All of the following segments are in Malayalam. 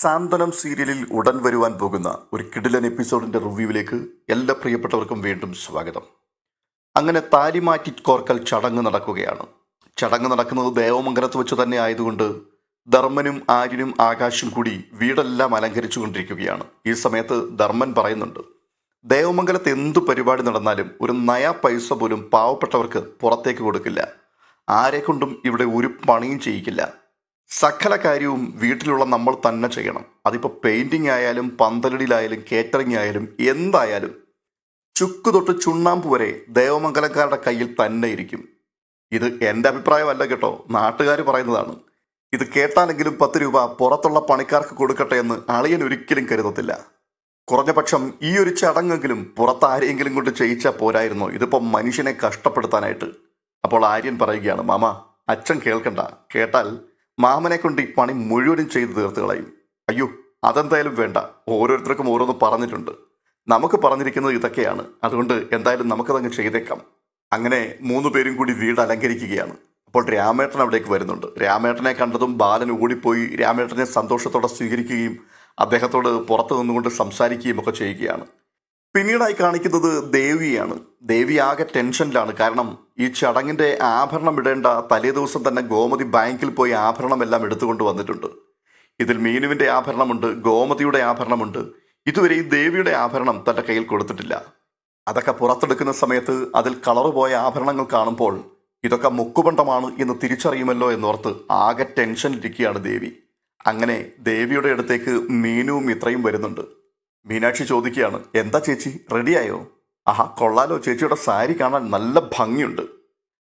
സാന്ത്വനം സീരിയലിൽ ഉടൻ വരുവാൻ പോകുന്ന ഒരു കിടിലൻ എപ്പിസോഡിന്റെ റിവ്യൂവിലേക്ക് എല്ലാ പ്രിയപ്പെട്ടവർക്കും വീണ്ടും സ്വാഗതം. അങ്ങനെ താലിമാറ്റി കോർക്കൽ ചടങ്ങ് നടക്കുകയാണ്. ചടങ്ങ് നടക്കുന്നത് ദേവമംഗലത്ത് വെച്ച് തന്നെ ആയതുകൊണ്ട് ധർമ്മനും ആര്യനും ആകാശും കൂടി വീടെല്ലാം അലങ്കരിച്ചു കൊണ്ടിരിക്കുകയാണ് ഈ സമയത്ത് ധർമ്മൻ പറയുന്നുണ്ട് ദേവമംഗലത്ത് എന്തു പരിപാടി നടന്നാലും ഒരു നയാ പൈസ പോലും പാവപ്പെട്ടവർക്ക് പുറത്തേക്ക് കൊടുക്കില്ല. ആരെക്കൊണ്ടും ഇവിടെ ഒരു പണിയും ചെയ്യിക്കില്ല. സകല കാര്യവും വീട്ടിലുള്ള നമ്മൾ തന്നെ ചെയ്യണം. അതിപ്പോൾ പെയിന്റിങ് ആയാലും പന്തലടിയിലായാലും കേറ്ററിംഗ് ആയാലും എന്തായാലും ചുക്ക് തൊട്ട് ചുണ്ണാമ്പ് വരെ ദേവമംഗലക്കാരുടെ കയ്യിൽ തന്നെ ഇരിക്കും. ഇത് എന്റെ അഭിപ്രായമല്ല കേട്ടോ. നാട്ടുകാർ പറയുന്നതാണ്. ഇത് കേട്ടാലെങ്കിലും പത്ത് രൂപ പുറത്തുള്ള പണിക്കാർക്ക് കൊടുക്കട്ടെ എന്ന് അളിയൻ ഒരിക്കലും കരുതത്തില്ല. കുറഞ്ഞ പക്ഷം ഈ ഒരു ചടങ്ങെങ്കിലും പുറത്ത് ആരെയെങ്കിലും കൊണ്ട് ചെയ്യിച്ചാൽ പോരായിരുന്നോ? ഇതിപ്പോൾ മനുഷ്യനെ കഷ്ടപ്പെടുത്താനായിട്ട്. അപ്പോൾ ആര്യൻ പറയുകയാണ് മാമ അച്ഛൻ കേൾക്കണ്ട. കേട്ടാൽ മാമനെ കൊണ്ട് ഈ പണി മുഴുവനും ചെയ്ത് തീർത്ത് കളയും. അയ്യോ അതെന്തായാലും വേണ്ട. ഓരോരുത്തർക്കും ഓരോന്ന് പറഞ്ഞിട്ടുണ്ട്. നമുക്ക് പറഞ്ഞിരിക്കുന്നത് ഇതൊക്കെയാണ്. അതുകൊണ്ട് എന്തായാലും നമുക്കതങ്ങ് ചെയ്തേക്കാം. അങ്ങനെ മൂന്ന് പേരും കൂടി വീട് അലങ്കരിക്കുകയാണ്. അപ്പോൾ രാമേട്ടൻ അവിടേക്ക് വരുന്നുണ്ട്. രാമേട്ടനെ കണ്ടതും ബാലൻ ഓടിപ്പോയി രാമേട്ടനെ സന്തോഷത്തോടെ സ്വീകരിക്കുകയും അദ്ദേഹത്തോട് പുറത്തു നിന്നുകൊണ്ട് സംസാരിക്കുകയും ഒക്കെ ചെയ്യുകയാണ്. പിന്നീടായി കാണിക്കുന്നത് ദേവിയാണ്. ദേവി ആകെ ടെൻഷനിലാണ്. കാരണം ഈ ചടങ്ങിന്റെ ആഭരണം ഇടേണ്ട തലേ ദിവസം തന്നെ ഗോമതി ബാങ്കിൽ പോയി ആഭരണം എല്ലാം എടുത്തുകൊണ്ട് വന്നിട്ടുണ്ട്. ഇതിൽ മീനുവിന്റെ ആഭരണമുണ്ട് ഗോമതിയുടെ ആഭരണമുണ്ട്. ഇതുവരെ ഈ ദേവിയുടെ ആഭരണം തന്റെ കയ്യിൽ കൊടുത്തിട്ടില്ല. അതൊക്കെ പുറത്തെടുക്കുന്ന സമയത്ത് അതിൽ കളറ് പോയ ആഭരണങ്ങൾ കാണുമ്പോൾ ഇതൊക്കെ മുക്കുപണ്ടമാണ് എന്ന് തിരിച്ചറിയുമല്ലോ എന്നോർത്ത് ആകെ ടെൻഷനിലിരിക്കുകയാണ് ദേവി. അങ്ങനെ ദേവിയുടെ അടുത്തേക്ക് മീനുവും ഇത്രയും വരുന്നുണ്ട്. മീനാക്ഷി ചോദിക്കുകയാണ് എന്താ ചേച്ചി? റെഡിയായോ ആഹാ കൊള്ളാലോ. ചേച്ചിയുടെ സാരി കാണാൻ നല്ല ഭംഗിയുണ്ട്.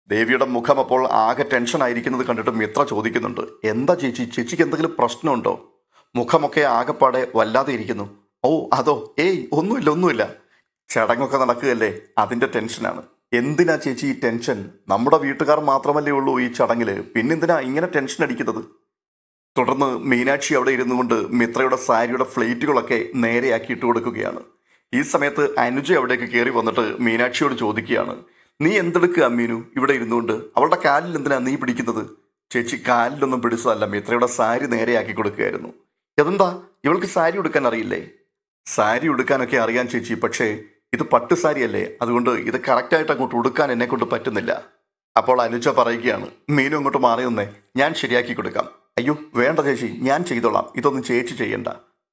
ദേവിയുടെ മുഖം അപ്പോൾ ആകെ ടെൻഷൻ ആയിരിക്കുന്നത് കണ്ടിട്ട് മിത്ര ചോദിക്കുന്നുണ്ട് എന്താ ചേച്ചി? ചേച്ചിക്ക് എന്തെങ്കിലും പ്രശ്നമുണ്ടോ? മുഖമൊക്കെ ആകെപ്പാടെ വല്ലാതെ ഇരിക്കുന്നു. ഓ അതോ? ഏയ് ഒന്നുമില്ല ഒന്നുമില്ല. ചടങ്ങൊക്കെ നടക്കുകയല്ലേ? അതിന്റെ ടെൻഷനാണ് എന്തിനാ ചേച്ചി ഈ ടെൻഷൻ നമ്മുടെ വീട്ടുകാർ മാത്രമല്ലേ ഉള്ളൂ ഈ ചടങ്ങിൽ പിന്നെന്തിനാ ഇങ്ങനെ ടെൻഷൻ അടിക്കുന്നത്? തുടർന്ന് മീനാക്ഷി അവിടെ ഇരുന്നു കൊണ്ട് മിത്രയുടെ സാരിയുടെ ഫ്ലേറ്റുകളൊക്കെ നേരെയാക്കി ഇട്ട് കൊടുക്കുകയാണ്. ഈ സമയത്ത് അനുജ അവിടേക്ക് കയറി വന്നിട്ട് മീനാക്ഷിയോട് ചോദിക്കുകയാണ് നീ എന്തെടുക്കുക മീനു? ഇവിടെ ഇരുന്നുകൊണ്ട് അവളുടെ കാലിൽ എന്തിനാ നീ പിടിക്കുന്നത്? ചേച്ചി കാലിലൊന്നും പിടിച്ചതല്ല. മിത്രയുടെ സാരി നേരെയാക്കി കൊടുക്കുകയായിരുന്നു. അതെന്താ ഇവൾക്ക് സാരി ഉടുക്കാൻ അറിയില്ലേ? സാരി ഉടുക്കാനൊക്കെ അറിയാൻ ചേച്ചി. പക്ഷേ ഇത് പട്ട് സാരിയല്ലേ. അതുകൊണ്ട് ഇത് കറക്റ്റായിട്ട് അങ്ങോട്ട് ഉടുക്കാൻ എന്നെ കൊണ്ട് പറ്റുന്നില്ല. അപ്പോൾ അനുജ പറയുകയാണ് മീനു അങ്ങോട്ട് മാറി നിന്നേ. ഞാൻ ശരിയാക്കി കൊടുക്കാം. അയ്യോ വേണ്ട ചേച്ചി ഞാൻ ചെയ്തോളാം. ഇതൊന്നും ചേച്ചി ചെയ്യണ്ട.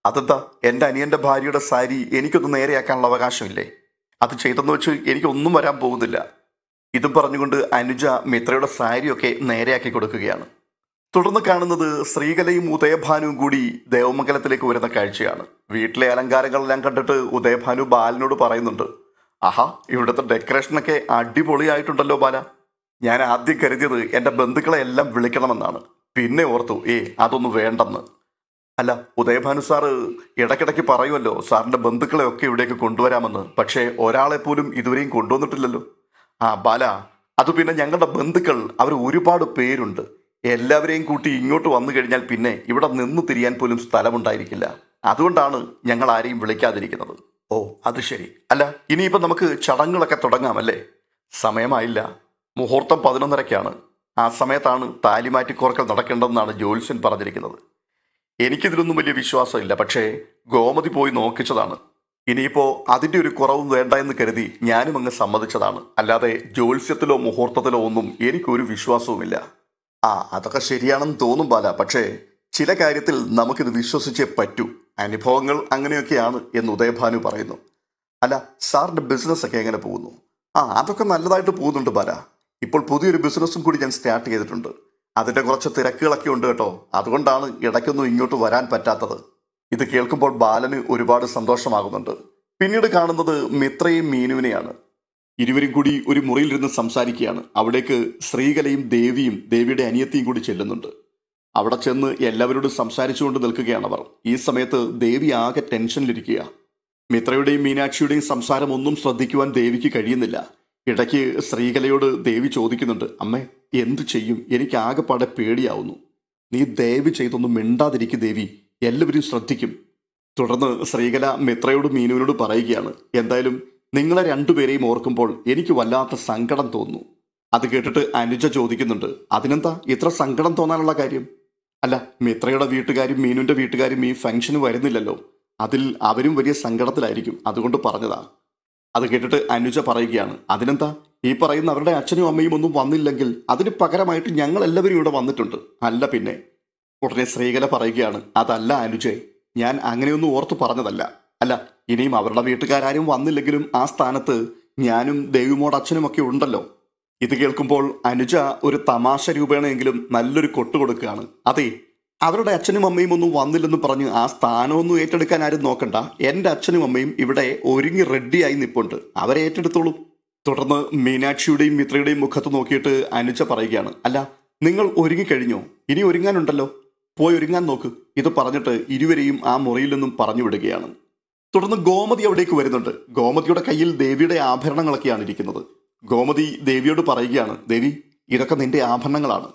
അതെന്താ? എന്റെ അനിയന്റെ ഭാര്യയുടെ സാരി എനിക്കൊന്ന് നേരെയാക്കാനുള്ള അവകാശമില്ലേ? അത് ചെയ്തെന്ന് വെച്ച് എനിക്കൊന്നും വരാൻ പോകുന്നില്ല. ഇതും പറഞ്ഞുകൊണ്ട് അനുജ മിത്രയുടെ സാരിയൊക്കെ നേരെയാക്കി കൊടുക്കുകയാണ്. തുടർന്ന് കാണുന്നത് ശ്രീകലയും ഉദയഭാനുവും കൂടി ദേവമംഗലത്തിലേക്ക് വരുന്ന കാഴ്ചയാണ്. വീട്ടിലെ അലങ്കാരങ്ങളെല്ലാം കണ്ടിട്ട് ഉദയഭാനു ബാലനോട് പറയുന്നുണ്ട് ആഹാ ഇവിടുത്തെ ഡെക്കറേഷനൊക്കെ അടിപൊളിയായിട്ടുണ്ടല്ലോ ബാല. ഞാൻ ആദ്യം കരുതിയത് എന്റെ ബന്ധുക്കളെ എല്ലാം വിളിക്കണമെന്നാണ്. പിന്നെ ഓർത്തു ഏ അതൊന്നും വേണ്ടെന്ന്. അല്ല ഉദയഭാനു സാറ് ഇടയ്ക്കിടയ്ക്ക് പറയുമല്ലോ സാറിന്റെ ബന്ധുക്കളെ ഒക്കെ ഇവിടേക്ക് കൊണ്ടുവരാമെന്ന്. പക്ഷേ ഒരാളെ പോലും ഇതുവരെയും കൊണ്ടുവന്നിട്ടില്ലല്ലോ. ആ ബാല അത് പിന്നെ ഞങ്ങളുടെ ബന്ധുക്കൾ അവർ ഒരുപാട് പേരുണ്ട്. എല്ലാവരെയും കൂട്ടി ഇങ്ങോട്ട് വന്നു കഴിഞ്ഞാൽ പിന്നെ ഇവിടെ നിന്ന് തിരിയാൻ പോലും സ്ഥലമുണ്ടായിരിക്കില്ല. അതുകൊണ്ടാണ് ഞങ്ങൾ ആരെയും വിളിക്കാതിരിക്കുന്നത്. ഓ അത് ശരി. അല്ല ഇനിയിപ്പോൾ നമുക്ക് ചടങ്ങുകളൊക്കെ തുടങ്ങാമല്ലേ സമയമായില്ല. മുഹൂർത്തം പതിനൊന്നരയ്ക്കാണ്. ആ സമയത്താണ് താലിമാറ്റിക്കോർക്കൽ നടക്കേണ്ടതെന്നാണ് ജോത്സ്യൻ പറഞ്ഞിരിക്കുന്നത്. എനിക്കിതിലൊന്നും വലിയ വിശ്വാസമില്ല പക്ഷേ ഗോമതി പോയി നോക്കിച്ചതാണ്. ഇനിയിപ്പോൾ അതിന്റെ ഒരു കുറവും വേണ്ട എന്ന് കരുതി ഞാനും അങ്ങ് സമ്മതിച്ചതാണ്. അല്ലാതെ ജ്യോത്സ്യത്തിലോ മുഹൂർത്തത്തിലോ ഒന്നും എനിക്കൊരു വിശ്വാസവുമില്ല. ആ അതൊക്കെ ശരിയാണെന്ന് തോന്നും പാല പക്ഷേ ചില കാര്യത്തിൽ നമുക്കിത് വിശ്വസിച്ചേ പറ്റൂ. അനുഭവങ്ങൾ അങ്ങനെയൊക്കെയാണ് എന്ന് ഉദയഭാനു പറയുന്നു. അല്ല സാറിന്റെ ബിസിനസ്സൊക്കെ എങ്ങനെ പോകുന്നു? ആ അതൊക്കെ നല്ലതായിട്ട് പോകുന്നുണ്ട് ബാല. ഇപ്പോൾ പുതിയൊരു ബിസിനസ്സും കൂടി ഞാൻ സ്റ്റാർട്ട് ചെയ്തിട്ടുണ്ട്. അതിന്റെ കുറച്ച് തിരക്കുകളൊക്കെ ഉണ്ട് കേട്ടോ. അതുകൊണ്ടാണ് ഇടയ്ക്കൊന്നും ഇങ്ങോട്ട് വരാൻ പറ്റാത്തത്. ഇത് കേൾക്കുമ്പോൾ ബാലന് ഒരുപാട് സന്തോഷമാകുന്നുണ്ട്. പിന്നീട് കാണുന്നത് മിത്രയും മീനുവിനെയാണ്. ഇരുവരും കൂടി ഒരു മുറിയിലിരുന്ന് സംസാരിക്കുകയാണ്. അവിടേക്ക് ശ്രീകലയും ദേവിയും ദേവിയുടെ അനിയത്തിയും കൂടി ചെല്ലുന്നുണ്ട്. അവിടെ ചെന്ന് എല്ലാവരോടും സംസാരിച്ചുകൊണ്ട് നിൽക്കുകയാണ് അവർ. ഈ സമയത്ത് ദേവി ആകെ ടെൻഷനിലിരിക്കുക മിത്രയുടെയും മീനാക്ഷിയുടെയും സംസാരം ഒന്നും ശ്രദ്ധിക്കുവാൻ ദേവിക്ക് കഴിയുന്നില്ല. ഇടയ്ക്ക് ശ്രീകലയോട് ദേവി ചോദിക്കുന്നുണ്ട് അമ്മേ എന്തു ചെയ്യും? എനിക്ക് ആകെപ്പാടെ പേടിയാവുന്നു. നീ ദയവ് ചെയ്തൊന്നും മിണ്ടാതിരിക്കും ദേവി. എല്ലാവരും ശ്രദ്ധിക്കും. തുടർന്ന് ശ്രീകല മിത്രയോട് മീനുവിനോട് പറയുകയാണ് എന്തായാലും നിങ്ങളെ രണ്ടുപേരെയും ഓർക്കുമ്പോൾ എനിക്ക് വല്ലാത്ത സങ്കടം തോന്നുന്നു. അത് കേട്ടിട്ട് അനുജ ചോദിക്കുന്നുണ്ട് അതിനെന്താ? ഇത്ര സങ്കടം തോന്നാനുള്ള കാര്യം? അല്ല മിത്രയുടെ വീട്ടുകാരും മീനുവിന്റെ വീട്ടുകാരും ഈ ഫംഗ്ഷന് വരുന്നില്ലല്ലോ. അതിൽ അവരും വലിയ സങ്കടത്തിലായിരിക്കും. അതുകൊണ്ട് പറഞ്ഞതാ. അത് കേട്ടിട്ട് അനുജ പറയുകയാണ് അതിനെന്താ? ഈ പറയുന്ന അവരുടെ അച്ഛനും അമ്മയും ഒന്നും വന്നില്ലെങ്കിൽ അതിന് പകരമായിട്ട് ഞങ്ങൾ എല്ലാവരും ഇവിടെ വന്നിട്ടുണ്ട്. അല്ല പിന്നെ ഉടനെ ശ്രീകല പറയുകയാണ് അതല്ല അനുജെ ഞാൻ അങ്ങനെയൊന്നും ഓർത്ത് പറഞ്ഞതല്ല. അല്ല ഇനിയും അവരുടെ വീട്ടുകാരും വന്നില്ലെങ്കിലും ആ സ്ഥാനത്ത് ഞാനും ദേവിമോട് അച്ഛനും ഒക്കെ ഉണ്ടല്ലോ. ഇത് കേൾക്കുമ്പോൾ അനുജ ഒരു തമാശ രൂപേണയെങ്കിലും നല്ലൊരു കൊട്ടു കൊടുക്കുകയാണ്. അതെ അവരുടെ അച്ഛനും അമ്മയും ഒന്നും വന്നില്ലെന്ന് പറഞ്ഞ് ആ സ്ഥാനമൊന്നും ഏറ്റെടുക്കാൻ ആരും നോക്കണ്ട. എന്റെ അച്ഛനും അമ്മയും ഇവിടെ ഒരുങ്ങി റെഡിയായി നിപ്പുണ്ട്. അവരെ ഏറ്റെടുത്തോളൂ. തുടർന്ന് മീനാക്ഷിയുടെയും മിത്രയുടെയും മുഖത്ത് നോക്കിയിട്ട് അനുജ പറയുകയാണ്. അല്ല നിങ്ങൾ ഒരുങ്ങിക്കഴിഞ്ഞോ ഇനി ഒരുങ്ങാനുണ്ടല്ലോ. പോയി ഒരുങ്ങാൻ നോക്ക്. ഇത് പറഞ്ഞിട്ട് ഇരുവരെയും ആ മുറിയിൽ നിന്നും പറഞ്ഞു വിടുകയാണ്. തുടർന്ന് ഗോമതി അവിടേക്ക് വരുന്നുണ്ട്. ഗോമതിയുടെ കയ്യിൽ ദേവിയുടെ ആഭരണങ്ങളൊക്കെയാണ് ഇരിക്കുന്നത്. ഗോമതി ദേവിയോട് പറയുകയാണ് ദേവി ഇതൊക്കെ നിന്റെ ആഭരണങ്ങളാണ്.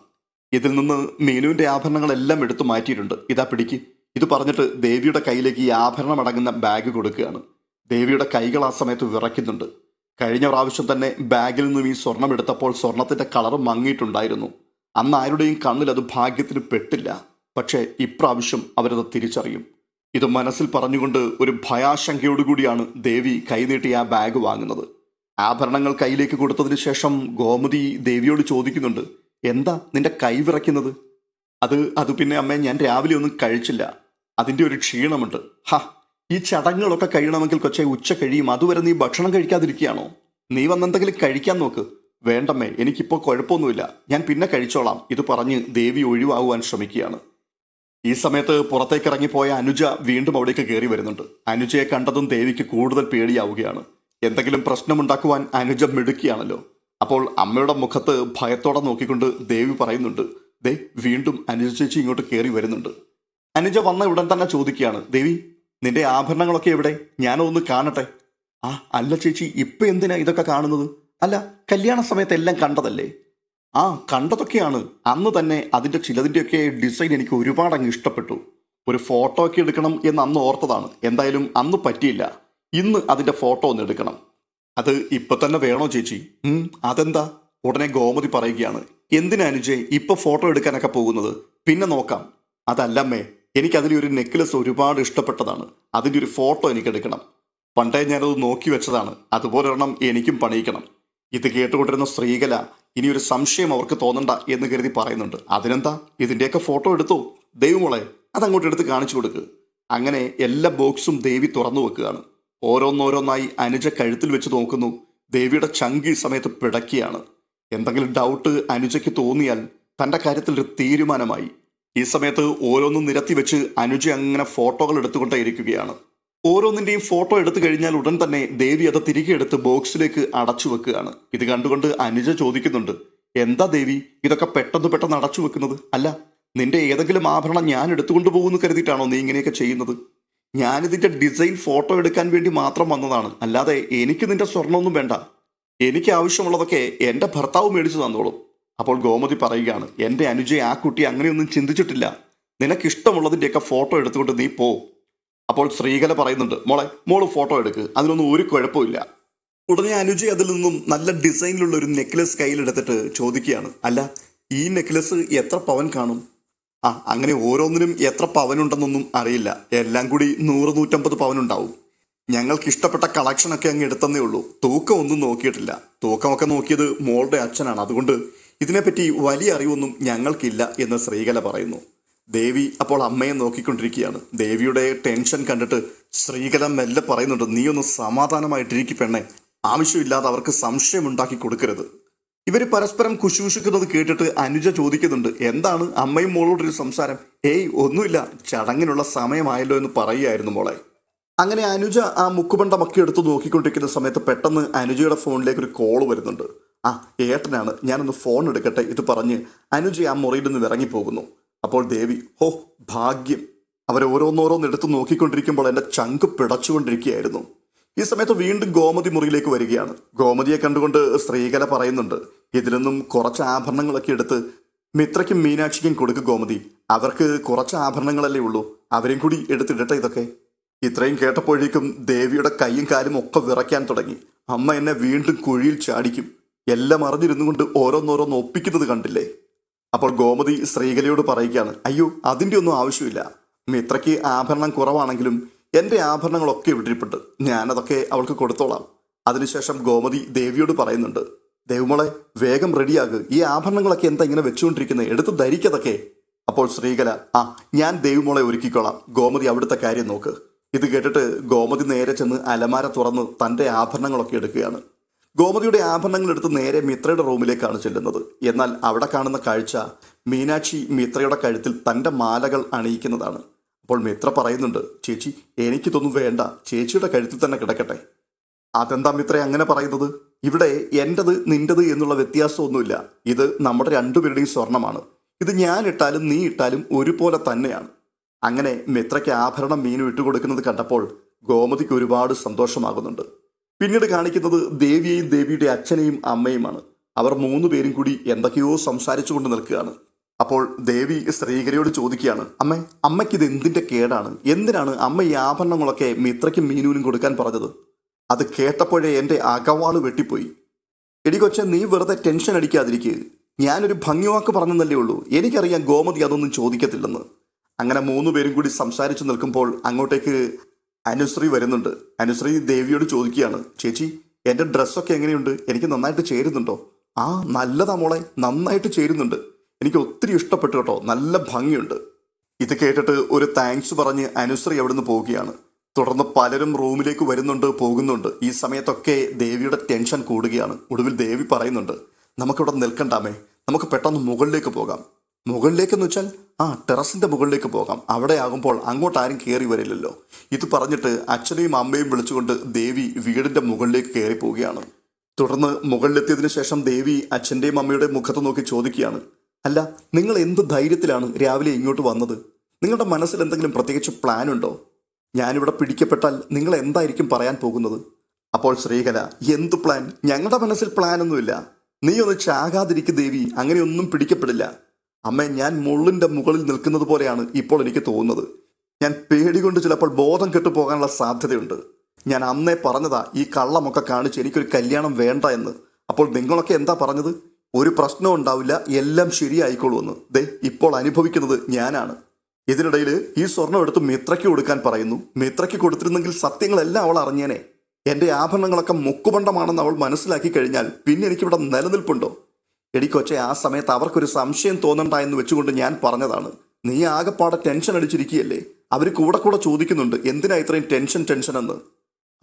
ഇതിൽ നിന്ന് മീനുവിന്റെ ആഭരണങ്ങളെല്ലാം എടുത്തു മാറ്റിയിട്ടുണ്ട്. ഇതാ പിടിക്ക്. ഇത് പറഞ്ഞിട്ട് ദേവിയുടെ കയ്യിലേക്ക് ഈ ആഭരണം അടങ്ങുന്ന ബാഗ് കൊടുക്കുകയാണ്. ദേവിയുടെ കൈകൾ ആ സമയത്ത് വിറയ്ക്കുന്നുണ്ട്. കഴിഞ്ഞ പ്രാവശ്യം തന്നെ ബാഗിൽ നിന്നും ഈ സ്വർണം എടുത്തപ്പോൾ സ്വർണത്തിന്റെ കളർ മങ്ങിയിട്ടുണ്ടായിരുന്നു. അന്ന് ആരുടെയും കണ്ണിൽ അത് ഭാഗ്യത്തിന് പെട്ടില്ല. പക്ഷേ ഇപ്രാവശ്യം അവരത് തിരിച്ചറിയും. ഇത് മനസ്സിൽ പറഞ്ഞുകൊണ്ട് ഒരു ഭയാശങ്കയോടുകൂടിയാണ് ദേവി കൈനീട്ടി ആ ബാഗ് വാങ്ങുന്നത്. ആഭരണങ്ങൾ കയ്യിലേക്ക് കൊടുത്തതിന് ശേഷം ഗോമതി ദേവിയോട് ചോദിക്കുന്നുണ്ട് എന്താ നിന്റെ കൈ വിറയ്ക്കുന്നത്? അത് അത് പിന്നെ അമ്മേ ഞാൻ രാവിലെ ഒന്നും കഴിച്ചില്ല. അതിന്റെ ഒരു ക്ഷീണമുണ്ട്. ഹ ഈ ചടങ്ങുകളൊക്കെ കഴിയണമെങ്കിൽ കൊച്ചേ ഉച്ച കഴിയും. അതുവരെ നീ ഭക്ഷണം കഴിക്കാതിരിക്കുകയാണോ? നീ വന്നെന്തെങ്കിലും കഴിക്കാൻ നോക്ക്. വേണ്ടമ്മേ എനിക്കിപ്പോൾ കുഴപ്പമൊന്നുമില്ല. ഞാൻ പിന്നെ കഴിച്ചോളാം. ഇത് പറഞ്ഞ് ദേവി ഒഴിവാകുവാൻ ശ്രമിക്കുകയാണ്. ഈ സമയത്ത് പുറത്തേക്ക് ഇറങ്ങിപ്പോയ അനുജ വീണ്ടും അവിടേക്ക് കയറി വരുന്നുണ്ട്. അനുജയെ കണ്ടതും ദേവിക്ക് കൂടുതൽ പേടിയാവുകയാണ്. എന്തെങ്കിലും പ്രശ്നമുണ്ടാക്കുവാൻ അനുജ മിടുക്കിയാണല്ലോ. അപ്പോൾ അമ്മയുടെ മുഖത്ത് ഭയത്തോടെ നോക്കിക്കൊണ്ട് ദേവി പറയുന്നുണ്ട് ദേ വീണ്ടും അനുജ ചേച്ചി ഇങ്ങോട്ട് കയറി വരുന്നുണ്ട്. അനുജ വന്ന ഉടൻ തന്നെ ചോദിക്കുകയാണ് ദേവി നിന്റെ ആഭരണങ്ങളൊക്കെ എവിടെ? ഞാനൊന്ന് കാണട്ടെ. ആ അല്ല ചേച്ചി ഇപ്പൊ എന്തിനാ ഇതൊക്കെ കാണുന്നത്? അല്ല കല്യാണ സമയത്ത് എല്ലാം കണ്ടതല്ലേ? ആ കണ്ടതൊക്കെയാണ്. അന്ന് തന്നെ അതിന്റെ ചിലതിന്റെയൊക്കെ ഡിസൈൻ എനിക്ക് ഒരുപാട് അങ്ങ് ഇഷ്ടപ്പെട്ടു. ഒരു ഫോട്ടോ ഒക്കെ എടുക്കണം എന്ന് അന്ന് ഓർത്തതാണ്. എന്തായാലും അന്ന് പറ്റിയില്ല. ഇന്ന് അതിന്റെ ഫോട്ടോ ഒന്ന് എടുക്കണം. അത് ഇപ്പൊ തന്നെ വേണോ ചേച്ചി? അതെന്താ? ഉടനെ ഗോമതി പറയുകയാണ്. എന്തിനാ അനുജയ് ഇപ്പൊ ഫോട്ടോ എടുക്കാനൊക്കെ പോകുന്നത്? പിന്നെ നോക്കാം. അതല്ലമ്മേ എനിക്ക് അതിലെ ഒരു നെക്ലസ് ഒരുപാട് ഇഷ്ടപ്പെട്ടതാണ്. അതിന്റെ ഒരു ഫോട്ടോ എനിക്ക് എടുക്കണം പണ്ടേ ഞാനത് നോക്കി വെച്ചതാണ്. അതുപോലെ ഒരെണ്ണം എനിക്കും പണിയിക്കണം. ഇത് കേട്ടുകൊണ്ടിരുന്ന സ്ത്രീകല ഇനി ഒരു സംശയം അവർക്ക് തോന്നണ്ട എന്ന് കരുതി പറയുന്നുണ്ട്. അതിനെന്താ? ഇതിന്റെയൊക്കെ ഫോട്ടോ എടുത്തോ? ദൈവമോളെ അതങ്ങോട്ട് എടുത്ത് കാണിച്ചു കൊടുക്ക്. അങ്ങനെ എല്ലാ ബോക്സും ദേവി തുറന്നു വെക്കുകയാണ്. ഓരോന്നോരോന്നായി അനുജ കഴുത്തിൽ വെച്ച് നോക്കുന്നു. ദേവിയുടെ ചങ്ക് സമയത്ത് പിടക്കിയാണ്. എന്തെങ്കിലും ഡൗട്ട് അനുജയ്ക്ക് തോന്നിയാൽ തന്റെ കാര്യത്തിൽ ഒരു തീരുമാനമായി. ഈ സമയത്ത് ഓരോന്നും നിരത്തി വെച്ച് അനുജ അങ്ങനെ ഫോട്ടോകൾ എടുത്തുകൊണ്ടേ ഇരിക്കുകയാണ് ഓരോന്നിന്റെയും ഫോട്ടോ എടുത്തു കഴിഞ്ഞാൽ ഉടൻ തന്നെ ദേവി അത് തിരികെ എടുത്ത് ബോക്സിലേക്ക് അടച്ചു വെക്കുകയാണ്. ഇത് കണ്ടുകൊണ്ട് അനുജ ചോദിക്കുന്നുണ്ട് എന്താ ദേവി ഇതൊക്കെ പെട്ടെന്ന് പെട്ടെന്ന് അടച്ചു വെക്കുന്നത്? അല്ല നിന്റെ ഏതെങ്കിലും ആഭരണം ഞാൻ എടുത്തുകൊണ്ട് പോകുമെന്ന് കരുതിയിട്ടാണോ നീ ഇങ്ങനെയൊക്കെ ചെയ്യുന്നത്? ഞാനിതിന്റെ ഡിസൈൻ ഫോട്ടോ എടുക്കാൻ വേണ്ടി മാത്രം വന്നതാണ്. അല്ലാതെ എനിക്ക് നിന്റെ സ്വർണമൊന്നും വേണ്ട. എനിക്ക് ആവശ്യമുള്ളതൊക്കെ എന്റെ ഭർത്താവ് മേടിച്ചു തന്നോളും. അപ്പോൾ ഗോമതി പറയുകയാണ് എന്റെ അനുജയെ ആ കുട്ടി അങ്ങനെയൊന്നും ചിന്തിച്ചിട്ടില്ല. നിനക്കിഷ്ടമുള്ളതിന്റെയൊക്കെ ഫോട്ടോ എടുത്തുകൊണ്ട് നീ പോ. അപ്പോൾ ശ്രീകല പറയുന്നുണ്ട് മോളെ മോൾ ഫോട്ടോ എടുക്ക്. അതിനൊന്നും ഒരു കുഴപ്പമില്ല ഉടനെ അനുജയ് അതിൽ നിന്നും നല്ല ഡിസൈനിലുള്ള ഒരു നെക്ലസ് കയ്യിലെടുത്തിട്ട് ചോദിക്കുകയാണ് അല്ല ഈ നെക്ലസ് എത്ര പവൻ കാണും? ആ അങ്ങനെ ഓരോന്നിനും എത്ര പവനുണ്ടെന്നൊന്നും അറിയില്ല. എല്ലാം കൂടി നൂറ് നൂറ്റമ്പത് പവനുണ്ടാവും. ഞങ്ങൾക്ക് ഇഷ്ടപ്പെട്ട കളക്ഷനൊക്കെ അങ്ങ് എടുത്തന്നേ ഉള്ളൂ. തൂക്കം ഒന്നും നോക്കിയിട്ടില്ല. തൂക്കമൊക്കെ നോക്കിയത് മോളുടെ അച്ഛനാണ്. അതുകൊണ്ട് ഇതിനെപ്പറ്റി വലിയ അറിവൊന്നും ഞങ്ങൾക്കില്ല എന്ന് ശ്രീകല പറയുന്നു. ദേവി അപ്പോൾ അമ്മയെ നോക്കിക്കൊണ്ടിരിക്കുകയാണ്. ദേവിയുടെ ടെൻഷൻ കണ്ടിട്ട് ശ്രീകല മെല്ലെ പറയുന്നുണ്ട് നീ ഒന്ന് സമാധാനമായിട്ടിരിക്കും പെണ്ണെ. ആവശ്യമില്ലാതെ അവർക്ക് സംശയം ഉണ്ടാക്കി കൊടുക്കരുത്. ഇവർ പരസ്പരം കുശുകുശുക്കുന്നത് കേട്ടിട്ട് അനുജ ചോദിക്കുന്നുണ്ട് എന്താണ് അമ്മയും മോളോടൊരു സംസാരം? ഏയ് ഒന്നുമില്ല ചടങ്ങിനുള്ള സമയമായല്ലോ എന്ന് പറയുകയായിരുന്നു മോളെ. അങ്ങനെ അനുജ ആ മുക്കുപണ്ടമൊക്കെ എടുത്ത് നോക്കിക്കൊണ്ടിരിക്കുന്ന സമയത്ത് പെട്ടെന്ന് അനുജയുടെ ഫോണിലേക്ക് ഒരു കോൾ വരുന്നുണ്ട്. ആ ഏട്ടനാണ് ഞാനൊന്ന് ഫോൺ എടുക്കട്ടെ ഇത് പറഞ്ഞ് അനുജ ആ മുറിയിൽ നിന്ന് ഇറങ്ങിപ്പോകുന്നു. അപ്പോൾ ദേവി ഹോ ഭാഗ്യം. അവരെ ഓരോന്നോരോന്ന് എടുത്ത് നോക്കിക്കൊണ്ടിരിക്കുമ്പോൾ എന്റെ ചങ്ക് പിടച്ചുകൊണ്ടിരിക്കുകയായിരുന്നു. ഈ സമയത്ത് വീണ്ടും ഗോമതി മുറിയിലേക്ക് വരികയാണ്. ഗോമതിയെ കണ്ടുകൊണ്ട് സ്ത്രീകല പറയുന്നുണ്ട്. ഇതിൽ നിന്നും കുറച്ച് ആഭരണങ്ങളൊക്കെ എടുത്ത് മിത്രയ്ക്കും മീനാക്ഷിക്കും കൊടുക്ക് ഗോമതി. അവർക്ക് കുറച്ച് ആഭരണങ്ങളല്ലേ ഉള്ളൂ. അവരെയും കൂടി എടുത്തിടട്ടെ ഇതൊക്കെ. ഇത്രയും കേട്ടപ്പോഴേക്കും ദേവിയുടെ കൈയും കാലും ഒക്കെ വിറയ്ക്കാൻ തുടങ്ങി. അമ്മ എന്നെ വീണ്ടും കുഴിയിൽ ചാടിക്കും. എല്ലാം അറിഞ്ഞിരുന്നു കൊണ്ട് ഓരോന്നോരോന്ന് ഒപ്പിക്കുന്നത് കണ്ടില്ലേ? അപ്പോൾ ഗോമതി ശ്രീകലയോട് പറയുകയാണ് അയ്യോ അതിന്റെ ഒന്നും ആവശ്യമില്ല. മിത്രയ്ക്ക് ആഭരണം കുറവാണെങ്കിലും എന്റെ ആഭരണങ്ങളൊക്കെ ഇവിടിരിപ്പുണ്ട്. ഞാനതൊക്കെ അവൾക്ക് കൊടുത്തോളാം. അതിനുശേഷം ഗോമതി ദേവിയോട് പറയുന്നുണ്ട് ദേവുമോളെ വേഗം റെഡിയാക്. ഈ ആഭരണങ്ങളൊക്കെ എന്താ ഇങ്ങനെ വെച്ചുകൊണ്ടിരിക്കുന്നത് എടുത്ത് ധരിക്കതൊക്കെ. അപ്പോൾ ശ്രീകല ആ ഞാൻ ദേവുമോളെ ഒരുക്കിക്കോളാം. ഗോമതി അവിടുത്തെ കാര്യം നോക്ക്. ഇത് കേട്ടിട്ട് ഗോമതി നേരെ ചെന്ന് അലമാര തുറന്ന് തന്റെ ആഭരണങ്ങളൊക്കെ എടുക്കുകയാണ്. ഗോമതിയുടെ ആഭരണങ്ങൾ എടുത്ത് നേരെ മിത്രയുടെ റൂമിലേക്കാണ് ചെല്ലുന്നത്. എന്നാൽ അവിടെ കാണുന്ന കാഴ്ച മീനാക്ഷി മിത്രയുടെ കഴുത്തിൽ തന്റെ മാലകൾ അണിയിക്കുന്നതാണ്. അപ്പോൾ മിത്ര പറയുന്നുണ്ട് ചേച്ചി എനിക്കിതൊന്നും വേണ്ട. ചേച്ചിയുടെ കഴുത്തിൽ തന്നെ കിടക്കട്ടെ. അതെന്താ മിത്ര അങ്ങനെ പറയുന്നത്? ഇവിടെ എന്റെത് നിന്റെത് എന്നുള്ള വ്യത്യാസമൊന്നുമില്ല. ഇത് നമ്മുടെ രണ്ടുപേരുടെയും സ്വർണമാണ്. ഇത് ഞാൻ ഇട്ടാലും നീ ഇട്ടാലും ഒരുപോലെ തന്നെയാണ്. അങ്ങനെ മിത്രയ്ക്ക് ആഭരണം മീനും ഇട്ടുകൊടുക്കുന്നത് കണ്ടപ്പോൾ ഗോമതിക്ക് ഒരുപാട് സന്തോഷമാകുന്നുണ്ട്. പിന്നീട് കാണിക്കുന്നത് ദേവിയെയും ദേവിയുടെ അച്ഛനെയും അമ്മയുമാണ്. അവർ മൂന്ന് പേരും കൂടി എന്തൊക്കെയോ സംസാരിച്ചുകൊണ്ട് നിൽക്കുകയാണ്. അപ്പോൾ ദേവി ശ്രീകരയോട് ചോദിക്കുകയാണ് അമ്മ അമ്മയ്ക്ക് ഇത് എന്തിന്റെ കേടാണ്? എന്തിനാണ് അമ്മ ഈ ആഭരണങ്ങളൊക്കെ മിത്രയ്ക്കും മീനുവിനും കൊടുക്കാൻ പറഞ്ഞത്? അത് കേട്ടപ്പോഴേ എന്റെ അകവാൾ വെട്ടിപ്പോയി. എടി നീ വെറുതെ ടെൻഷൻ അടിക്കാതിരിക്കുക ഞാനൊരു ഭംഗിവാക്ക് പറഞ്ഞെന്നല്ലേ ഉള്ളൂ. എനിക്കറിയാം ഗോമതി അതൊന്നും ചോദിക്കത്തില്ലെന്ന്. അങ്ങനെ മൂന്ന് പേരും കൂടി സംസാരിച്ചു നിൽക്കുമ്പോൾ അങ്ങോട്ടേക്ക് അനുശ്രീ വരുന്നുണ്ട്. അനുശ്രീ ദേവിയോട് ചോദിക്കുകയാണ് ചേച്ചി എന്റെ ഡ്രസ്സൊക്കെ എങ്ങനെയുണ്ട്? എനിക്ക് നന്നായിട്ട് ചേരുന്നുണ്ടോ? ആ നല്ലതാ മോളെ. നന്നായിട്ട് ചേരുന്നുണ്ട്. എനിക്ക് ഒത്തിരി ഇഷ്ടപ്പെട്ടു കേട്ടോ. നല്ല ഭംഗിയുണ്ട്. ഇത് കേട്ടിട്ട് ഒരു താങ്ക്സ് പറഞ്ഞ് അനുശ്രീ അവിടുന്ന് പോവുകയാണ്. തുടർന്ന് പലരും റൂമിലേക്ക് വരുന്നുണ്ട് പോകുന്നുണ്ട്. ഈ സമയത്തൊക്കെ ദേവിയുടെ ടെൻഷൻ കൂടുകയാണ്. ഒടുവിൽ ദേവി പറയുന്നുണ്ട് നമുക്കിവിടെ നിൽക്കണ്ടാമേ. നമുക്ക് പെട്ടെന്ന് മുകളിലേക്ക് പോകാം. മുകളിലേക്കെന്ന് വെച്ചാൽ ആ ടെറസിന്റെ മുകളിലേക്ക് പോകാം. അവിടെ ആകുമ്പോൾ അങ്ങോട്ട് ആരും കയറി വരില്ലല്ലോ. ഇത് പറഞ്ഞിട്ട് അച്ഛനെയും അമ്മയും വിളിച്ചുകൊണ്ട് ദേവി വീടിന്റെ മുകളിലേക്ക് കയറി പോവുകയാണ് തുടർന്ന് മുകളിലെത്തിയതിനു ശേഷം ദേവി അച്ഛന്റെയും അമ്മയുടെയും മുഖത്ത് നോക്കി ചോദിക്കുകയാണ് അല്ല നിങ്ങൾ എന്ത് ധൈര്യത്തിലാണ് രാവിലെ ഇങ്ങോട്ട് വന്നത്? നിങ്ങളുടെ മനസ്സിൽ എന്തെങ്കിലും പ്രത്യേകിച്ച് പ്ലാൻ ഉണ്ടോ? ഞാനിവിടെ പിടിക്കപ്പെട്ടാൽ നിങ്ങൾ എന്തായിരിക്കും പറയാൻ പോകുന്നത്? അപ്പോൾ ശ്രീകല എന്ത് പ്ലാൻ ഞങ്ങളുടെ മനസ്സിൽ പ്ലാനൊന്നുമില്ല നീ ഒന്ന് ചാകാതിരിക്കും ദേവി അങ്ങനെയൊന്നും പിടിക്കപ്പെടില്ല. അമ്മ ഞാൻ മുള്ളിന്റെ മുകളിൽ നിൽക്കുന്നത് പോലെയാണ് ഇപ്പോൾ എനിക്ക് തോന്നുന്നത്. ഞാൻ പേടികൊണ്ട് ചിലപ്പോൾ ബോധം കെട്ടു പോകാനുള്ള സാധ്യതയുണ്ട്. ഞാൻ അന്നേ പറഞ്ഞതാ ഈ കള്ളമൊക്കെ കാണിച്ച് എനിക്കൊരു കല്യാണം വേണ്ട എന്ന്. അപ്പോൾ നിങ്ങളൊക്കെ എന്താ പറഞ്ഞത്? ഒരു പ്രശ്നവും ഉണ്ടാവില്ല എല്ലാം ശരിയായിക്കൊള്ളുമെന്ന്. ദേ ഇപ്പോൾ അനുഭവിക്കുന്നത് ഞാനാണ്. ഇതിനിടയിൽ ഈ സ്വർണം എടുത്ത് മിത്രയ്ക്ക് കൊടുക്കാൻ പറയുന്നു. മിത്രയ്ക്ക് കൊടുത്തിരുന്നെങ്കിൽ സത്യങ്ങളെല്ലാം അവൾ അറിഞ്ഞേനെ. എന്റെ ആഭരണങ്ങളൊക്കെ മുക്കുപണ്ടമാണെന്ന് അവൾ മനസ്സിലാക്കി കഴിഞ്ഞാൽ പിന്നെ എനിക്കിവിടെ നിലനിൽപ്പുണ്ടോ? എടിക്കൊച്ചെ ആ സമയത്ത് അവർക്കൊരു സംശയം തോന്നണ്ട എന്ന് വെച്ചുകൊണ്ട് ഞാൻ പറഞ്ഞതാണ്. നീ ആകെപ്പാടെ ടെൻഷൻ അടിച്ചിരിക്കുകയല്ലേ? അവർ കൂടെ കൂടെ ചോദിക്കുന്നുണ്ട് എന്തിനാ ഇത്രയും ടെൻഷൻ ടെൻഷൻ എന്ന്?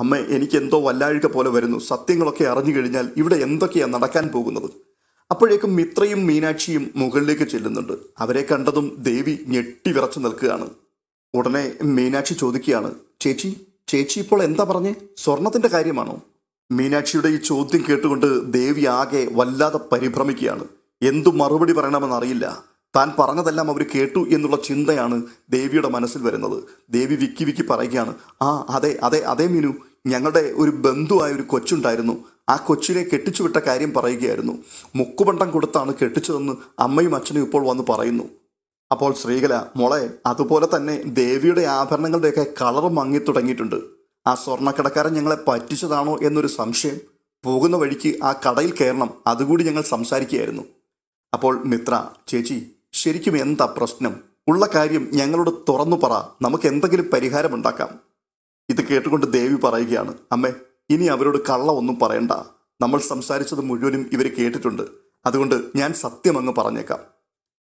അമ്മ എനിക്ക് എന്തോ വല്ലാഴിക പോലെ വരുന്നു. സത്യങ്ങളൊക്കെ അറിഞ്ഞു കഴിഞ്ഞാൽ ഇവിടെ എന്തൊക്കെയാണ് നടക്കാൻ പോകുന്നത്? അപ്പോഴേക്കും മിത്രയും മീനാക്ഷിയും മുകളിലേക്ക് ചെല്ലുന്നുണ്ട്. അവരെ കണ്ടതും ദേവി ഞെട്ടി വിറച്ചു നിൽക്കുകയാണ്. ഉടനെ മീനാക്ഷി ചോദിക്കുകയാണ് ചേച്ചി ചേച്ചി ഇപ്പോൾ എന്താ പറഞ്ഞേ? സ്വർണത്തിന്റെ കാര്യമാണോ? മീനാക്ഷിയുടെ ഈ ചോദ്യം കേട്ടുകൊണ്ട് ദേവി ആകെ വല്ലാതെ പരിഭ്രമിക്കുകയാണ്. എന്തു മറുപടി പറയണമെന്ന് അറിയില്ല. താൻ പറഞ്ഞതെല്ലാം അവർ കേട്ടു എന്നുള്ള ചിന്തയാണ് ദേവിയുടെ മനസ്സിൽ വരുന്നത്. ദേവി വിക്കി വിക്കി പറയുകയാണ് ആ അതെ അതെ അതെ മീനു. ഞങ്ങളുടെ ഒരു ബന്ധുവായ ഒരു കൊച്ചുണ്ടായിരുന്നു. ആ കൊച്ചിനെ കെട്ടിച്ചു വിട്ട കാര്യം പറയുകയായിരുന്നു. മുക്കുപണ്ടം കൊടുത്താണ് കെട്ടിച്ചതെന്ന് അമ്മയും അച്ഛനും ഇപ്പോൾ വന്ന് പറയുന്നു. അപ്പോൾ ശ്രീകല മോളെ അതുപോലെ തന്നെ ദേവിയുടെ ആഭരണങ്ങളുടെയൊക്കെ കളർ മങ്ങി തുടങ്ങിയിട്ടുണ്ട്. ആ സ്വർണക്കടക്കാരൻ ഞങ്ങളെ പറ്റിച്ചതാണോ എന്നൊരു സംശയം പോകുന്ന വഴിക്ക് ആ കടയിൽ കയറണം. അതുകൂടി ഞങ്ങൾ സംസാരിക്കുകയായിരുന്നു. അപ്പോൾ മിത്ര ചേച്ചി ശരിക്കും എന്താ പ്രശ്നം? ഉള്ള കാര്യം ഞങ്ങളോട് തുറന്നു പറ. നമുക്ക് എന്തെങ്കിലും പരിഹാരം ഉണ്ടാക്കാം ഇത് കേട്ടുകൊണ്ട് ദേവി പറയുകയാണ്. അമ്മേ ഇനി അവരോട് കള്ള ഒന്നും പറയണ്ട. നമ്മൾ സംസാരിച്ചത് മുഴുവനും ഇവർ കേട്ടിട്ടുണ്ട്. അതുകൊണ്ട് ഞാൻ സത്യം അങ്ങ് പറഞ്ഞേക്കാം.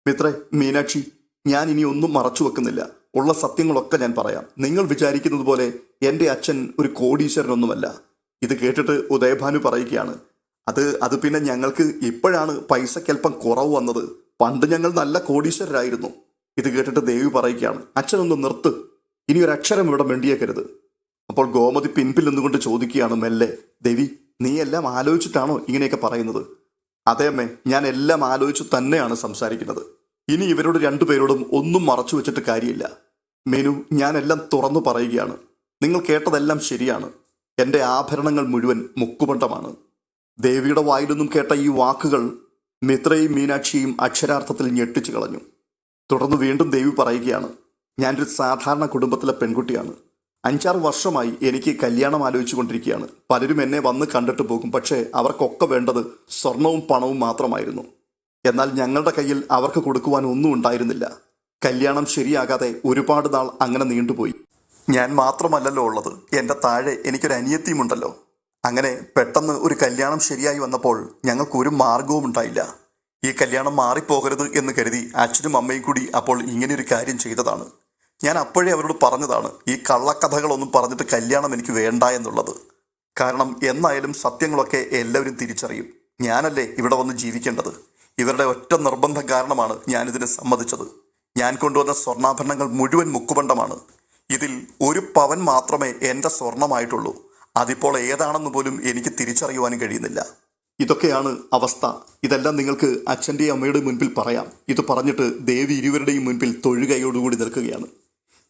മിത്രേ മീനാക്ഷി ഞാൻ ഇനി ഒന്നും മറച്ചു വെക്കുന്നില്ല. ഉള്ള സത്യങ്ങളൊക്കെ ഞാൻ പറയാം. നിങ്ങൾ വിചാരിക്കുന്നത് പോലെ എന്റെ അച്ഛൻ ഒരു കോടീശ്വരനൊന്നുമല്ല. ഇത് കേട്ടിട്ട് ഉദയഭാനു പറയുകയാണ്. അത് അത് പിന്നെ ഞങ്ങൾക്ക് ഇപ്പോഴാണ് പൈസക്കൽപ്പം കുറവ് വന്നത്. പണ്ട് ഞങ്ങൾ നല്ല കോടീശ്വരരായിരുന്നു. ഇത് കേട്ടിട്ട് ദേവി പറയുകയാണ്. അച്ഛനൊന്ന് നിർത്ത്. ഇനി ഒരു അക്ഷരം ഇവിടെ മിണ്ടിയേക്കരുത്. അപ്പോൾ ഗോമതി പിൻപിൽ നിന്നുകൊണ്ട് ചോദിക്കുകയാണ് മെല്ലെ ദേവി നീ എല്ലാം ആലോചിച്ചിട്ടാണോ ഇങ്ങനെയൊക്കെ പറയുന്നത്? അതേ അമ്മേ ഞാൻ എല്ലാം ആലോചിച്ചു തന്നെയാണ് സംസാരിക്കുന്നത്. ഇനി ഇവരോട് രണ്ടുപേരോടും ഒന്നും മറച്ചു വെച്ചിട്ട് കാര്യമില്ല. മെനു ഞാനെല്ലാം തുറന്നു പറയുകയാണ്. നിങ്ങൾ കേട്ടതെല്ലാം ശരിയാണ്. എന്റെ ആഭരണങ്ങൾ മുഴുവൻ മുക്കുപണ്ടമാണ്. ദേവിയുടെ വായിൽ നിന്നും കേട്ട ഈ വാക്കുകൾ മിത്രയും മീനാക്ഷിയും അക്ഷരാർത്ഥത്തിൽ ഞെട്ടിച്ചു കളഞ്ഞു. തുടർന്ന് വീണ്ടും ദേവി പറയുകയാണ് ഞാനൊരു സാധാരണ കുടുംബത്തിലെ പെൺകുട്ടിയാണ്. അഞ്ചാറ് വർഷമായി എനിക്ക് കല്യാണം ആലോചിച്ചു കൊണ്ടിരിക്കുകയാണ് പലരും എന്നെ വന്ന് കണ്ടിട്ട് പോകും. പക്ഷേ അവർക്കൊക്കെ വേണ്ടത് സ്വർണവും പണവും മാത്രമായിരുന്നു. എന്നാൽ ഞങ്ങളുടെ കയ്യിൽ അവർക്ക് കൊടുക്കുവാൻ ഒന്നും ഉണ്ടായിരുന്നില്ല. കല്യാണം ശരിയാകാതെ ഒരുപാട് നാൾ അങ്ങനെ നീണ്ടുപോയി. ഞാൻ മാത്രമല്ലല്ലോ ഉള്ളത്. എന്റെ താഴെ എനിക്കൊരു അനിയത്തിയുമുണ്ടല്ലോ അങ്ങനെ പെട്ടെന്ന് ഒരു കല്യാണം ശരിയായി വന്നപ്പോൾ ഞങ്ങൾക്ക് ഒരു മാർഗവും ഉണ്ടായില്ല. ഈ കല്യാണം മാറിപ്പോകരുത് എന്ന് കരുതി അച്ഛനും അമ്മയും കൂടി അപ്പോൾ ഇങ്ങനെയൊരു കാര്യം ചെയ്തതാണ്. ഞാൻ അപ്പോഴേ അവരോട് പറഞ്ഞതാണ് ഈ കള്ളക്കഥകളൊന്നും പറഞ്ഞിട്ട് കല്യാണം എനിക്ക് വേണ്ട എന്നുള്ളത്. കാരണം എന്നായാലും സത്യങ്ങളൊക്കെ എല്ലാവരും തിരിച്ചറിയും. ഞാനല്ലേ ഇവിടെ വന്ന് ജീവിക്കേണ്ടത്? ഇവരുടെ ഒറ്റ നിർബന്ധം കാരണമാണ് ഞാനിതിനെ സമ്മതിച്ചത്. ഞാൻ കൊണ്ടുവന്ന സ്വർണാഭരണങ്ങൾ മുഴുവൻ മുക്കുപണ്ടമാണ്. ഇതിൽ ഒരു പവൻ മാത്രമേ എന്റെ സ്വർണമായിട്ടുള്ളൂ. അതിപ്പോൾ ഏതാണെന്ന് പോലും എനിക്ക് തിരിച്ചറിയുവാനും കഴിയുന്നില്ല. ഇതൊക്കെയാണ് അവസ്ഥ. ഇതെല്ലാം നിങ്ങൾക്ക് അച്ഛന്റെയും അമ്മയുടെയും മുൻപിൽ പറയാം. ഇത് പറഞ്ഞിട്ട് ദേവി ഇരുവരുടെയും മുൻപിൽ തൊഴുകയോടുകൂടി നിൽക്കുകയാണ്.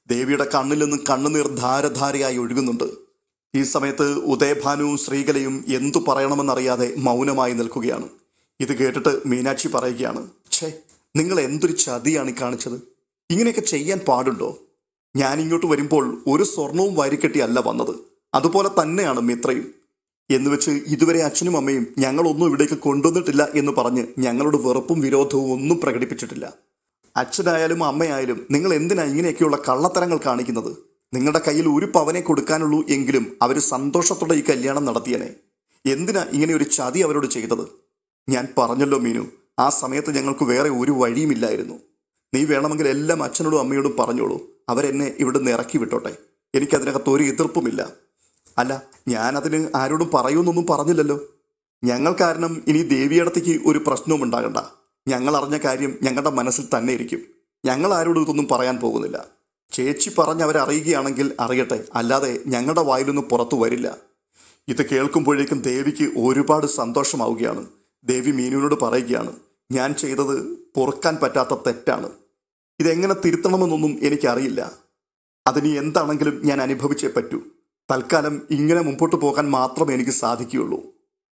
ദേവിയുടെ കണ്ണിൽ നിന്നും കണ്ണുനീർ ധാരധാരയായി ഒഴുകുന്നുണ്ട്. ഈ സമയത്ത് ഉദയഭാനുവും ശ്രീകലയും എന്തു പറയണമെന്നറിയാതെ മൗനമായി നിൽക്കുകയാണ്. ഇത് കേട്ടിട്ട് മീനാക്ഷി പറയുകയാണ് ഛേ നിങ്ങൾ എന്തൊരു ചതിയാണ് ഈ കാണിച്ചത്? ഇങ്ങനെയൊക്കെ ചെയ്യാൻ പാടുണ്ടോ? ഞാൻ ഇങ്ങോട്ട് വരുമ്പോൾ ഒരു സ്വർണവും വാരിക്കെട്ടിയല്ല വന്നത്. അതുപോലെ തന്നെയാണ് മിത്രയും. എന്ന് വെച്ച് ഇതുവരെ അച്ഛനും അമ്മയും ഞങ്ങളൊന്നും ഇവിടേക്ക് കൊണ്ടുവന്നിട്ടില്ല എന്ന് പറഞ്ഞ് ഞങ്ങളോട് വെറുപ്പും വിരോധവും ഒന്നും പ്രകടിപ്പിച്ചിട്ടില്ല. അച്ഛനായാലും അമ്മയായാലും നിങ്ങൾ എന്തിനാ ഇങ്ങനെയൊക്കെയുള്ള കള്ളത്തരങ്ങൾ കാണിക്കുന്നത്? നിങ്ങളുടെ കയ്യിൽ ഒരു പവനെ കൊടുക്കാനുള്ളൂ എങ്കിലും അവർ സന്തോഷത്തോടെ ഈ കല്യാണം നടത്തിയനെ. എന്തിനാ ഇങ്ങനെ ഒരു ചതി അവരോട് ചെയ്തത്? ഞാൻ പറഞ്ഞല്ലോ മീനു ആ സമയത്ത് ഞങ്ങൾക്ക് വേറെ ഒരു വഴിയുമില്ലായിരുന്നു. നീ വേണമെങ്കിൽ എല്ലാം അച്ഛനോടും അമ്മയോടും പറഞ്ഞോളൂ. അവരെന്നെ ഇവിടുന്ന് ഇറക്കി വിട്ടോട്ടെ. എനിക്കതിനകത്ത് ഒരു എതിർപ്പുമില്ല. അല്ല ഞാനതിന് ആരോടും പറയൂന്നൊന്നും പറഞ്ഞില്ലല്ലോ. ഞങ്ങൾ കാരണം ഇനി ദേവിയടത്തേക്ക് ഒരു പ്രശ്നവും ഉണ്ടാകണ്ട. ഞങ്ങൾ അറിഞ്ഞ കാര്യം ഞങ്ങളുടെ മനസ്സിൽ തന്നെ ഇരിക്കും. ഞങ്ങൾ ആരോടും ഇതൊന്നും പറയാൻ പോകുന്നില്ല. ചേച്ചി പറഞ്ഞ് അവരെ അറിയുകയാണെങ്കിൽ അറിയട്ടെ അല്ലാതെ ഞങ്ങളുടെ വായിലൊന്നും പുറത്തു വരില്ല. ഇത് കേൾക്കുമ്പോഴേക്കും ദേവിക്ക് ഒരുപാട് സന്തോഷമാവുകയാണ്. ദേവി മീനുവിനോട് പറയുകയാണ് ഞാൻ ചെയ്തത് പൊറുക്കാൻ പറ്റാത്ത തെറ്റാണ്. ഇതെങ്ങനെ തിരുത്തണമെന്നൊന്നും എനിക്കറിയില്ല. അതിനി എന്താണെങ്കിലും ഞാൻ അനുഭവിച്ചേ പറ്റൂ. തൽക്കാലം ഇങ്ങനെ മുമ്പോട്ട് പോകാൻ മാത്രമേ എനിക്ക് സാധിക്കുകയുള്ളൂ.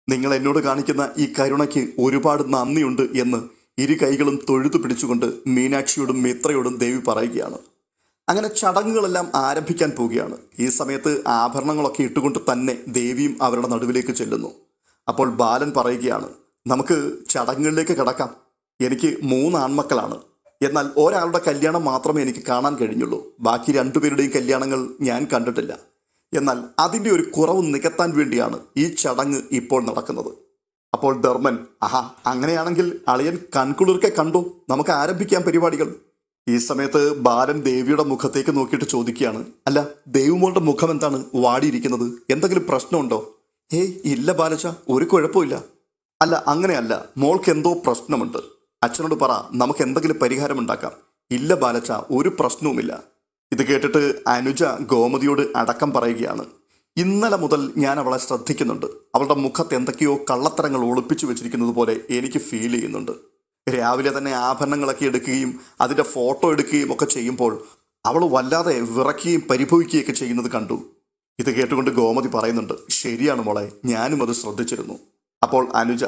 നിങ്ങൾ എന്നോട് കാണിക്കുന്ന ഈ കരുണയ്ക്ക് ഒരുപാട് നന്ദിയുണ്ട് എന്ന് ഇരു കൈകളും തൊഴുതു പിടിച്ചുകൊണ്ട് മീനാക്ഷിയോടും മിത്രയോടും ദേവി പറയുകയാണ്. അങ്ങനെ ചടങ്ങുകളെല്ലാം ആരംഭിക്കാൻ പോവുകയാണ്. ഈ സമയത്ത് ആഭരണങ്ങളൊക്കെ ഇട്ടുകൊണ്ട് തന്നെ ദേവിയും അവരുടെ നടുവിലേക്ക് ചെല്ലുന്നു. അപ്പോൾ ബാലൻ പറയുകയാണ് നമുക്ക് ചടങ്ങുകളിലേക്ക് കിടക്കാം. എനിക്ക് മൂന്ന് ആൺമക്കളാണ്. എന്നാൽ ഒരാളുടെ കല്യാണം മാത്രമേ എനിക്ക് കാണാൻ കഴിഞ്ഞുള്ളൂ. ബാക്കി രണ്ടുപേരുടെയും കല്യാണങ്ങൾ ഞാൻ കണ്ടിട്ടില്ല. എന്നാൽ അതിന്റെ ഒരു കുറവ് നികത്താൻ വേണ്ടിയാണ് ഈ ചടങ്ങ് ഇപ്പോൾ നടക്കുന്നത്. അപ്പോൾ ധർമ്മൻ ആഹാ അങ്ങനെയാണെങ്കിൽ അളിയൻ കൺകുളിർക്കെ കണ്ടു. നമുക്ക് ആരംഭിക്കാം പരിപാടികൾ. ഈ സമയത്ത് ബാലൻ ദേവിയുടെ മുഖത്തേക്ക് നോക്കിയിട്ട് ചോദിക്കുകയാണ് അല്ല ദേവുമോളുടെ മുഖം എന്താണ്? വാടിയിരിക്കുന്നത്? എന്തെങ്കിലും പ്രശ്നമുണ്ടോ? ഏയ് ഇല്ല ബാലച്ച ഒരു കുഴപ്പമില്ല. അല്ല അങ്ങനെയല്ല. മോൾക്ക് എന്തോ പ്രശ്നമുണ്ട്. അച്ഛനോട് പറ നമുക്ക് എന്തെങ്കിലും പരിഹാരം ഉണ്ടാക്കാം. ഇല്ല ബാലച്ച ഒരു പ്രശ്നവുമില്ല. ഇത് കേട്ടിട്ട് അനുജ ഗോമതിയോട് അടക്കം പറയുകയാണ്. ഇന്നലെ മുതൽ ഞാൻ അവളെ ശ്രദ്ധിക്കുന്നുണ്ട്. അവളുടെ മുഖത്ത് എന്തൊക്കെയോ കള്ളത്തരങ്ങൾ ഒളിപ്പിച്ചു വെച്ചിരിക്കുന്നത് പോലെ എനിക്ക് ഫീൽ ചെയ്യുന്നുണ്ട്. രാവിലെ തന്നെ ആഭരണങ്ങളൊക്കെ എടുക്കുകയും അതിന്റെ ഫോട്ടോ എടുക്കുകയും ഒക്കെ ചെയ്യുമ്പോൾ അവൾ വല്ലാതെ വിറയ്ക്കുകയും പരിഭവിക്കുകയൊക്കെ ചെയ്യുന്നത് കണ്ടു. ഇത് കേട്ടുകൊണ്ട് ഗോമതി പറയുന്നുണ്ട് ശരിയാണ് മോളെ ഞാനും അത് ശ്രദ്ധിച്ചിരുന്നു. അപ്പോൾ അനുജ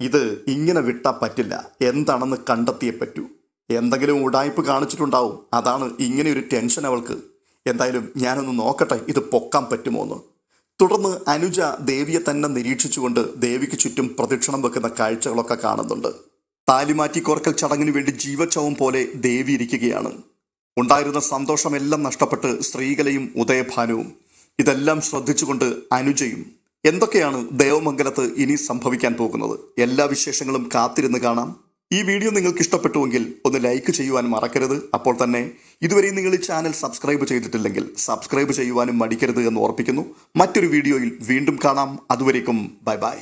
ഇത് ഇങ്ങനെ വിട്ടാൽ പറ്റില്ല. എന്താണെന്ന് കണ്ടെത്തിയേ പറ്റൂ. എന്തെങ്കിലും ഉടായ്പ് കാണിച്ചിട്ടുണ്ടാവും. അതാണ് ഇങ്ങനെ ഒരു ടെൻഷൻ അവൾക്ക്. എന്തായാലും ഞാനൊന്ന് നോക്കട്ടെ ഇത് പൊക്കാൻ പറ്റുമോ എന്ന്. തുടർന്ന് അനുജ ദേവിയെ തന്നെ നിരീക്ഷിച്ചുകൊണ്ട് ദേവിക്ക് ചുറ്റും പ്രദക്ഷിണം വെക്കുന്ന കാഴ്ചകളൊക്കെ കാണുന്നുണ്ട്. താലിമാറ്റി കോർക്കൽ ചടങ്ങിന് വേണ്ടി ജീവച്ചവും പോലെ ദേവി ഇരിക്കുകയാണ്. ഉണ്ടായിരുന്ന സന്തോഷമെല്ലാം നഷ്ടപ്പെട്ട് സ്ത്രീകളെയും ഉദയഭാനുവും ഇതെല്ലാം ശ്രദ്ധിച്ചുകൊണ്ട് അനുജയും. എന്തൊക്കെയാണ് ദേവമംഗലത്ത് ഇനി സംഭവിക്കാൻ പോകുന്നത്? എല്ലാ വിശേഷങ്ങളും കാത്തിരുന്ന് കാണാം. ഈ വീഡിയോ നിങ്ങൾക്ക് ഇഷ്ടപ്പെട്ടുവെങ്കിൽ ഒന്ന് ലൈക്ക് ചെയ്യുവാൻ മറക്കരുത്. അപ്പോൾ തന്നെ ഇതുവരെ നിങ്ങൾ ഈ ചാനൽ സബ്സ്ക്രൈബ് ചെയ്തിട്ടില്ലെങ്കിൽ സബ്സ്ക്രൈബ് ചെയ്യുവാനും മടിക്കരുത് എന്ന് ഓർപ്പിക്കുന്നു. മറ്റൊരു വീഡിയോയിൽ വീണ്ടും കാണാം. അതുവരേക്കും ബൈ ബൈ.